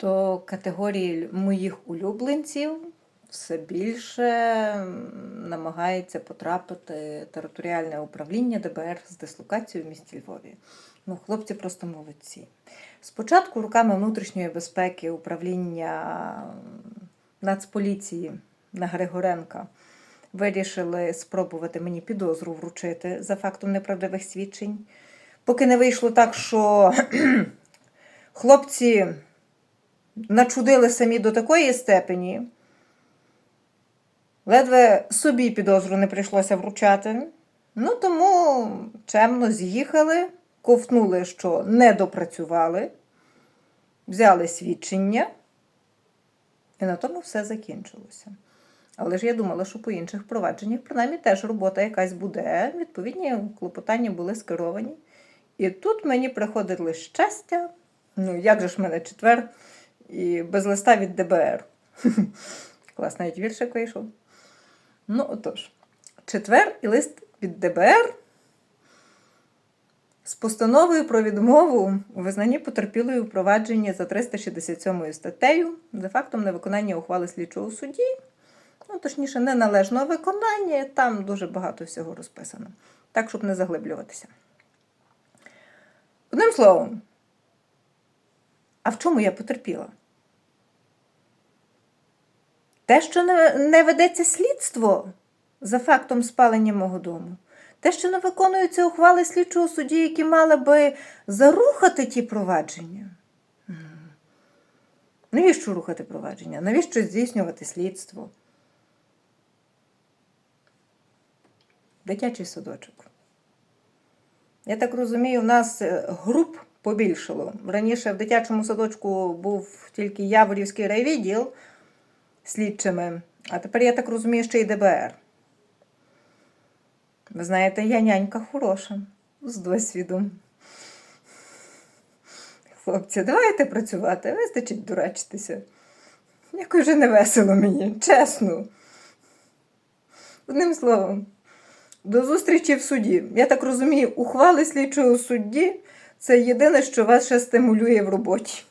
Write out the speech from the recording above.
до категорії моїх улюбленців все більше намагається потрапити територіальне управління ДБР з дислокацією в місті Львові. Ну, хлопці просто молодці. Спочатку руками внутрішньої безпеки управління Нацполіції на Григоренка вирішили спробувати мені підозру вручити за фактом неправдивих свідчень. Поки не вийшло так, що хлопці начудили самі до такої степені, ледве собі підозру не прийшлося вручати. Ну, тому чемно з'їхали, ковтнули, що не допрацювали, взяли свідчення, і на тому все закінчилося. Але ж я думала, що по інших провадженнях, принаймні, теж робота якась буде. Відповідні клопотання були скеровані. І тут мені приходило щастя. Ну, як же ж мене четвер і без листа від ДБР. Клас, навіть віршик вийшов. Ну, отож, четвер і лист від ДБР з постановою про відмову у визнанні потерпілої у провадженні за 367 статтею за фактом невиконання ухвали слідчого судді. Ну, точніше, неналежного виконання, там дуже багато всього розписано. Так, щоб не заглиблюватися. Одним словом, а в чому я потерпіла? Те, що не, ведеться слідство за фактом спалення мого дому, те, що не виконуються ухвали слідчого судді, які мали би зарухати ті провадження. Навіщо рухати провадження? Навіщо здійснювати слідство? Дитячий садочок. Я так розумію, в нас е, груп побільшало. Раніше в дитячому садочку був тільки Яворівський райвідділ слідчими, а тепер, я так розумію, ще й ДБР. Ви знаєте, я нянька хороша з досвідом. Хлопці, давайте працювати, вистачить дурачитися. Якось вже не весело мені, чесно. Одним словом, до зустрічі в суді. Я так розумію, ухвали слідчого судді це єдине, що вас ще стимулює в роботі.